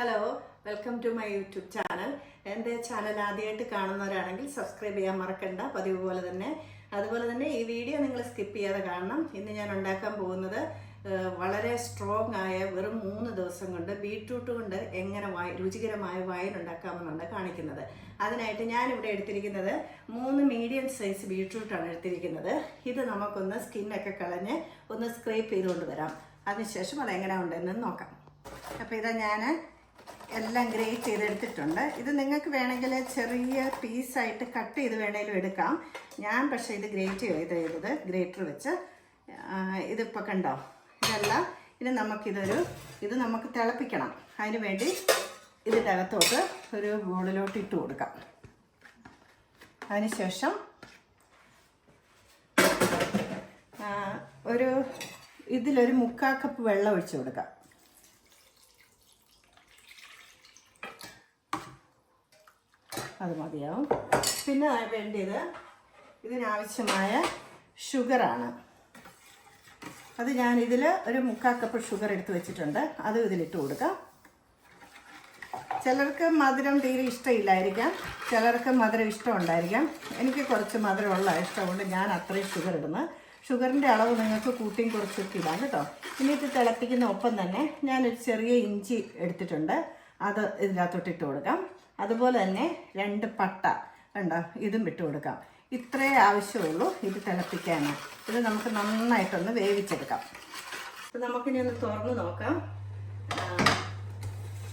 Hello welcome to my YouTube channel എന്റെ channel ആദ്യമായിട്ട് കാണുന്നവരാണെങ്കിൽ സബ്സ്ക്രൈബ് ചെയ്യാൻ മറക്കണ്ട പതിവ് പോലെ തന്നെ. അതുപോലെ തന്നെ ഈ വീഡിയോ നിങ്ങൾ സ്കിപ്പ് ചെയ്യാതെ കാണണം. ഇന്ന് ഞാൻ ഉണ്ടാക്കാൻ പോകുന്നത് വളരെ സ്ട്രോങ് ആയ വെറും മൂന്ന് ദിവസം കൊണ്ട് ബീട്രൂട്ട് കൊണ്ട് എങ്ങനെ വായ രുചികരമായ വായൻ ഉണ്ടാക്കാമെന്നാണ് കാണിക്കുന്നത്. അതിനായിട്ട് ഞാനിവിടെ എടുത്തിരിക്കുന്നത് മൂന്ന് മീഡിയം സൈസ് ബീട്രൂട്ടാണ് എടുത്തിരിക്കുന്നത്. ഇത് നമുക്കൊന്ന് സ്കിന്നൊക്കെ കളഞ്ഞ് ഒന്ന് സ്ക്രേപ്പ് ചെയ്തുകൊണ്ട് വരാം. അതിനുശേഷം അത് എങ്ങനെ ഉണ്ടെന്ന് നോക്കാം. അപ്പോൾ ഇതാ ഞാൻ എല്ലാം ഗ്രേറ്റ് ചെയ്തെടുത്തിട്ടുണ്ട്. ഇത് നിങ്ങൾക്ക് വേണമെങ്കിൽ ചെറിയ പീസായിട്ട് കട്ട് ചെയ്ത് വേണമെങ്കിലും എടുക്കാം. ഞാൻ പക്ഷേ ഇത് ഗ്രേറ്റ് ചെയ്ത് ചെയ്തത് ഗ്രേറ്റർ വെച്ച്. ഇതിപ്പോൾ കണ്ടോ? ഇതെല്ലാം. ഇനി നമുക്കിതൊരു ഇത് നമുക്ക് തിളപ്പിക്കണം. അതിന് വേണ്ടി ഇതിന്റെ അകത്തോട്ട് ഒരു ബോളിലോട്ട് ഇട്ട് കൊടുക്കാം. അതിനുശേഷം ഒരു ഇതിലൊരു മുക്കാൽ കപ്പ് വെള്ളം ഒഴിച്ചു കൊടുക്കാം. അത് മതിയാവും. പിന്നെ വേണ്ടിയത് ഇതിനാവശ്യമായ ഷുഗറാണ്. അത് ഞാൻ ഇതിൽ ഒരു മുക്കാൽ കപ്പ് ഷുഗർ എടുത്ത് വെച്ചിട്ടുണ്ട്. അതും ഇതിലിട്ട് കൊടുക്കാം. ചിലർക്ക് മധുരം തീരെ ഇഷ്ടമില്ലായിരിക്കാം. ചിലർക്ക് മധുരം ഇഷ്ടമുണ്ടായിരിക്കാം. എനിക്ക് കുറച്ച് മധുരമുള്ള ഇഷ്ടമുണ്ട്. ഞാൻ അത്രയും ഷുഗർ ഇടുന്നു. ഷുഗറിന്റെ അളവ് നിങ്ങൾക്ക് കൂട്ടിയും കുറച്ചൊക്കെ ഇടാം കേട്ടോ. ഇനി ഇത് തിളപ്പിക്കുന്ന ഒപ്പം തന്നെ ഞാനൊരു ചെറിയ ഇഞ്ചി എടുത്തിട്ടുണ്ട്. അത് ഇതിനകത്തോട്ട് ഇട്ട് കൊടുക്കാം. അതുപോലെ തന്നെ രണ്ട് പട്ട ഉണ്ടോ ഇതും ഇട്ട് കൊടുക്കാം. ഇത്രേ ആവശ്യമുള്ളൂ ഇത് തിളപ്പിക്കാൻ ഇത് നമുക്ക് നന്നായിട്ടൊന്ന് വേവിച്ചെടുക്കാം. അപ്പം നമുക്കിനി ഒന്ന് തുറന്ന് നോക്കാം.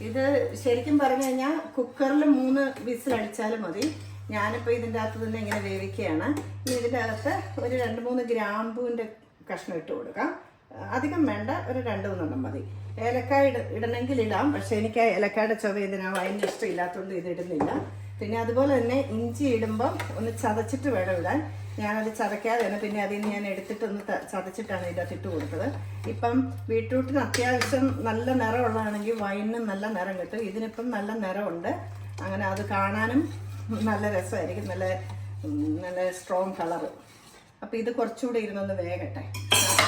ഇത് ശരിക്കും പറഞ്ഞു കഴിഞ്ഞാൽ കുക്കറിൽ മൂന്ന് വിസിൽ അടിച്ചാലും മതി. ഞാനിപ്പോൾ ഇതിന്റെ അകത്ത് തന്നെ ഇങ്ങനെ വേവിക്കുകയാണ്. ഇനി ഇതിന്റെ അകത്ത് ഒരു രണ്ട് മൂന്ന് ഗ്രാമ്പൂവിന്റെ കഷ്ണം ഇട്ട് കൊടുക്കാം. അധികം വേണ്ട ഒരു രണ്ട് മൂന്നെണ്ണം മതി. ഏലക്കായ ഇട ഇടണമെങ്കിൽ ഇടാം. പക്ഷേ എനിക്ക് ഏലക്കായുടെ ചുവ അതിന്റെ ഇഷ്ടം ഇല്ലാത്തതുകൊണ്ട് ഇത് ഇടുന്നില്ല. പിന്നെ അതുപോലെ തന്നെ ഇഞ്ചി ഇടുമ്പം ഒന്ന് ചതച്ചിട്ട് വേണം ഇടാൻ. ഞാനത് ചതയ്ക്കാതെ തന്നെ പിന്നെ അതിൽ നിന്ന് ഞാൻ എടുത്തിട്ടൊന്ന് ചതച്ചിട്ടാണ് ഇതിനകത്ത് ഇട്ട് കൊടുത്തത്. ഇപ്പം ബീട്രൂട്ടിന് അത്യാവശ്യം നല്ല നിറമുള്ളതാണെങ്കിൽ വൈനും നല്ല നിറം കിട്ടും. ഇതിനിപ്പം നല്ല നിറമുണ്ട്. അങ്ങനെ അത് കാണാനും നല്ല രസമായിരിക്കും. നല്ല നല്ല സ്ട്രോങ് കളറ് അപ്പോൾ ഇത് കുറച്ചുകൂടി ഇരുന്നൊന്ന് വേഗട്ടെ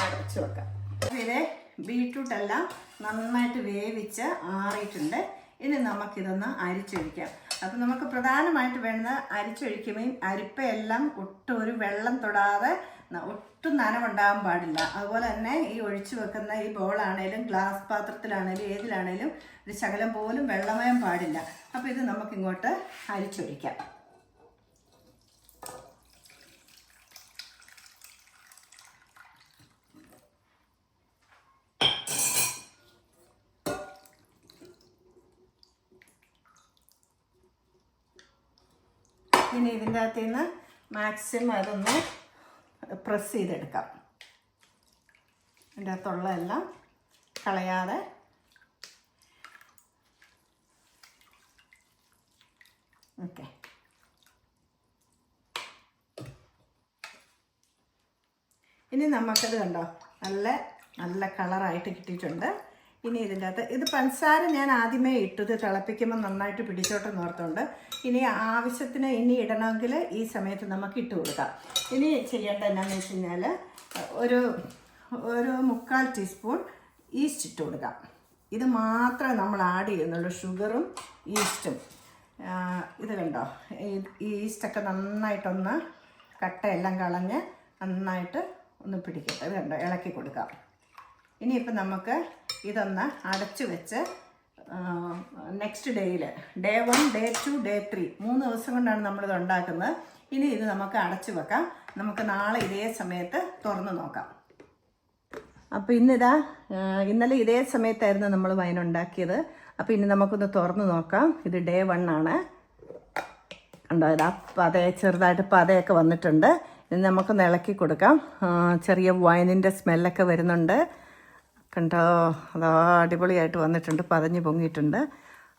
അടച്ചു വെക്കാം. ഇതിലെ ബീട്രൂട്ടെല്ലാം നന്നായിട്ട് വേവിച്ച് ആറിയിട്ടുണ്ട്. ഇനി നമുക്കിതൊന്ന് അരിച്ചൊഴിക്കാം. അപ്പം നമുക്ക് പ്രധാനമായിട്ട് വേണ്ടത് അരിച്ചൊഴിക്കുമ്പോൾ അരിപ്പയെല്ലാം ഒട്ടും ഒരു വെള്ളം തൊടാതെ ഒട്ടും നനവുണ്ടാകാൻ പാടില്ല. അതുപോലെ തന്നെ ഈ ഒഴിച്ചു വെക്കുന്ന ഈ ബോളാണേലും ഗ്ലാസ് പാത്രത്തിലാണേലും ഏതിലാണേലും ഒരു ശകലം പോലും വെള്ളമയം പാടില്ല. അപ്പോൾ ഇത് നമുക്കിങ്ങോട്ട് അരിച്ചൊഴിക്കാം. ഇനി ഇതിന്റെ അകത്ത് നിന്ന് മാക്സിമം അതൊന്ന് പ്രസ് ചെയ്തെടുക്കാം. ഇതിന്റെ അകത്തുള്ള എല്ലാം കളയാതെ ഓക്കെ. ഇനി നമുക്കത് കണ്ടോ? നല്ല നല്ല കളറായിട്ട് കിട്ടിയിട്ടുണ്ട്. ഇനി ഇതിന്റെ അകത്ത് ഇത് പഞ്ചസാര ഞാൻ ആദ്യമേ ഇട്ടത് തിളപ്പിക്കുമ്പോൾ നന്നായിട്ട് പിടിച്ചോട്ടെ നോർത്തുണ്ട് ഇനി ആവശ്യത്തിന് ഇനി ഇടണമെങ്കിൽ ഈ സമയത്ത് നമുക്ക് ഇട്ട് കൊടുക്കാം. ഇനി ചെയ്യേണ്ട എന്നാന്ന് വെച്ച് കഴിഞ്ഞാൽ ഒരു ഒരു മുക്കാൽ ടീസ്പൂൺ ഈസ്റ്റ് ഇട്ട് കൊടുക്കാം. ഇത് മാത്രമേ നമ്മൾ ആഡ് ചെയ്യുന്നുള്ളൂ ഷുഗറും ഈസ്റ്റും ഇത് കണ്ടോ? ഈ ഈസ്റ്റൊക്കെ നന്നായിട്ടൊന്ന് കട്ടയെല്ലാം കളഞ്ഞ് നന്നായിട്ട് ഒന്ന് പിടിക്കട്ടെ. ഇത് കണ്ടോ? ഇളക്കി കൊടുക്കാം. ഇനിയിപ്പോൾ നമുക്ക് ഇതൊന്ന് അടച്ചു വെച്ച് നെക്സ്റ്റ് ഡേയിൽ day one day two day three മൂന്ന് ദിവസം കൊണ്ടാണ് നമ്മളിത് ഉണ്ടാക്കുന്നത്. ഇനി ഇത് നമുക്ക് അടച്ചു വെക്കാം. നമുക്ക് നാളെ ഇതേ സമയത്ത് തുറന്ന് നോക്കാം. അപ്പോൾ ഇന്നിതാ ഇന്നലെ ഇതേ സമയത്തായിരുന്നു നമ്മൾ വൈൻ ഉണ്ടാക്കിയത്. അപ്പോൾ ഇനി നമുക്കൊന്ന് തുറന്ന് നോക്കാം. ഇത് ഡേ വൺ ആണ്. ഉണ്ടോ ഇതാ പത ചെറുതായിട്ട് പതയൊക്കെ വന്നിട്ടുണ്ട്. ഇനി നമുക്കൊന്ന് ഇളക്കി കൊടുക്കാം. ചെറിയ വൈനിന്റെ സ്മെല്ലൊക്കെ വരുന്നുണ്ട്. കണ്ടോ? അതാ അടിപൊളിയായിട്ട് വന്നിട്ടുണ്ട് പതഞ്ഞ് പൊങ്ങിയിട്ടുണ്ട്.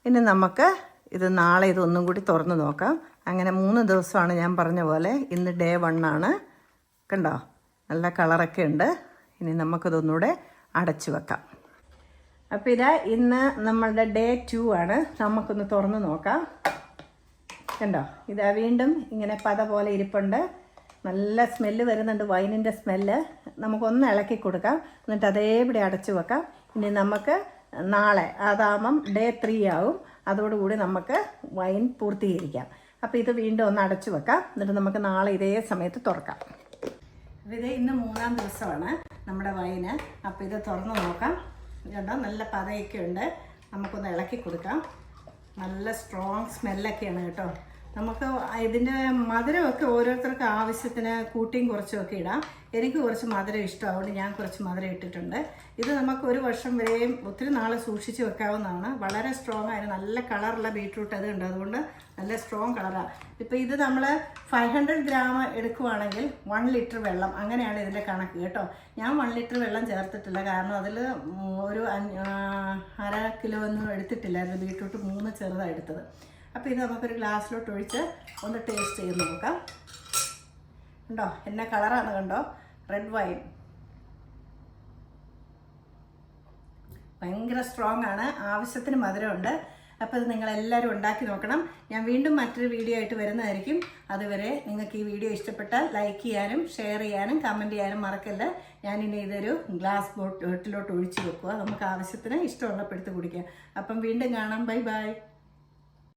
ഇനി നമുക്ക് ഇത് നാളെ ഇതൊന്നും കൂടി തുറന്ന് നോക്കാം. അങ്ങനെ മൂന്ന് ദിവസമാണ് ഞാൻ പറഞ്ഞ പോലെ ഇന്ന് ഡേ വണ്ണാണ് കണ്ടോ? നല്ല കളറൊക്കെ ഉണ്ട്. ഇനി നമുക്കിതൊന്നുകൂടെ അടച്ചു വെക്കാം. അപ്പോൾ ഇതാ ഇന്ന് നമ്മളുടെ ഡേ ടു ആണ്. നമുക്കൊന്ന് തുറന്ന് നോക്കാം. കണ്ടോ? ഇതാ വീണ്ടും ഇങ്ങനെ പത പോലെ ഇരിപ്പുണ്ട്. നല്ല സ്മെല്ല് വരുന്നുണ്ട് വൈനിന്റെ സ്മെല്ല് നമുക്കൊന്ന് ഇളക്കി കൊടുക്കാം. എന്നിട്ട് അതേപടി അടച്ചു വെക്കാം. ഇനി നമുക്ക് നാളെ അതാകുമ്പം ഡേ ത്രീ ആവും. അതോടുകൂടി നമുക്ക് വൈൻ പൂർത്തീകരിക്കാം. അപ്പോൾ ഇത് വീണ്ടും ഒന്ന് അടച്ചു വെക്കാം. എന്നിട്ട് നമുക്ക് നാളെ ഇതേ സമയത്ത് തുറക്കാം. ഇത് ഇന്ന് മൂന്നാം ദിവസമാണ് നമ്മുടെ വൈന് അപ്പോൾ ഇത് തുറന്ന് നോക്കാം. കണ്ടോ? നല്ല പതയൊക്കെ ഉണ്ട്. നമുക്കൊന്ന് ഇളക്കി കൊടുക്കാം. നല്ല സ്ട്രോങ് സ്മെല്ലൊക്കെയാണ് കേട്ടോ. നമുക്ക് ഇതിന്റെ മധുരമൊക്കെ ഓരോരുത്തർക്ക് ആവശ്യത്തിന് കൂട്ടിയും കുറച്ചുമൊക്കെ ഇടാം. എനിക്ക് കുറച്ച് മധുരം ഇഷ്ടമാവുകൊണ്ട് ഞാൻ കുറച്ച് മധുരം ഇട്ടിട്ടുണ്ട്. ഇത് നമുക്ക് ഒരു വർഷം വരെയും ഒത്തിരി നാൾ സൂക്ഷിച്ച് വെക്കാവുന്നതാണ്. വളരെ സ്ട്രോങ് ആയിരുന്നു നല്ല കളറുള്ള ബീട്രൂട്ട് അത് ഉണ്ട്. അതുകൊണ്ട് നല്ല സ്ട്രോങ് കളറാണ് ഇപ്പോൾ ഇത് നമ്മൾ ഫൈവ് ഹൺഡ്രഡ് ഗ്രാം എടുക്കുവാണെങ്കിൽ വൺ ലിറ്റർ വെള്ളം. അങ്ങനെയാണ് ഇതിന്റെ കണക്ക് കേട്ടോ. ഞാൻ വൺ ലിറ്റർ വെള്ളം ചേർത്തിട്ടില്ല. കാരണം അതിൽ ഒരു അര കിലോ ഒന്നും എടുത്തിട്ടില്ലായിരുന്നു. ബീട്രൂട്ട് മൂന്ന് ചെറുതാണ് എടുത്തത്. അപ്പോൾ ഇത് നമുക്കൊരു ഗ്ലാസ്സിലോട്ട് ഒഴിച്ച് ഒന്ന് ടേസ്റ്റ് ചെയ്ത് നോക്കാം. കണ്ടോ? എന്നെ കളറാണ് കണ്ടോ? റെഡ് വൈൻ ഭയങ്കര സ്ട്രോങ് ആണ്. ആവശ്യത്തിന് മധുരമുണ്ട്. അപ്പോൾ ഇത് നിങ്ങളെല്ലാവരും ഉണ്ടാക്കി നോക്കണം. ഞാൻ വീണ്ടും മറ്റൊരു വീഡിയോ ആയിട്ട് വരുന്നതായിരിക്കും. അതുവരെ നിങ്ങൾക്ക് ഈ വീഡിയോ ഇഷ്ടപ്പെട്ടാൽ ലൈക്ക് ചെയ്യാനും ഷെയർ ചെയ്യാനും കമന്റ് ചെയ്യാനും മറക്കല്ല. ഞാനിനി ഇതൊരു ഗ്ലാസ് ബോട്ടിലോട്ട് ഒഴിച്ച് വെക്കുക. നമുക്ക് ആവശ്യത്തിന് ഇഷ്ടമുള്ളപ്പെടുത്ത് കുടിക്കാം. അപ്പം വീണ്ടും കാണാം. Bye bye